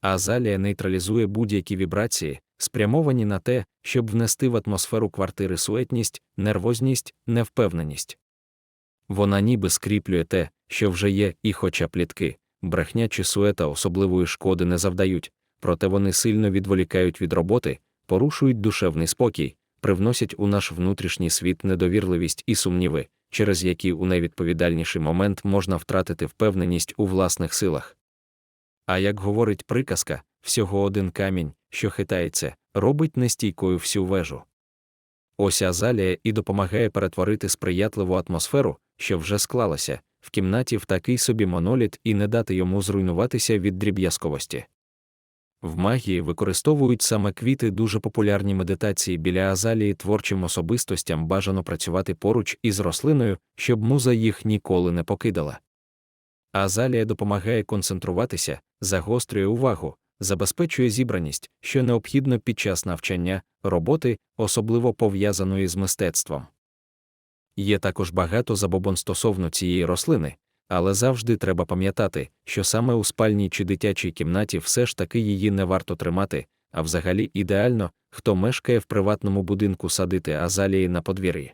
Азалія нейтралізує будь-які вібрації, спрямовані на те, щоб внести в атмосферу квартири суетність, нервозність, невпевненість. Вона ніби скріплює те, що вже є, і хоча плітки, брехня чи суета особливої шкоди не завдають, проте вони сильно відволікають від роботи, порушують душевний спокій, привносять у наш внутрішній світ недовірливість і сумніви, через які у найвідповідальніший момент можна втратити впевненість у власних силах. А як говорить приказка, всього один камінь, що хитається, робить нестійкою всю вежу. Ось азалія і допомагає перетворити сприятливу атмосферу, що вже склалася, в кімнаті в такий собі моноліт і не дати йому зруйнуватися від дріб'язковості. В магії використовують саме квіти дуже популярні медитації біля азалії творчим особистостям бажано працювати поруч із рослиною, щоб муза їх ніколи не покидала. Азалія допомагає концентруватися, загострює увагу, забезпечує зібраність, що необхідно під час навчання, роботи, особливо пов'язаної з мистецтвом. Є також багато забобон стосовно цієї рослини, але завжди треба пам'ятати, що саме у спальній чи дитячій кімнаті все ж таки її не варто тримати, а взагалі ідеально, хто мешкає в приватному будинку садити азалії на подвір'ї.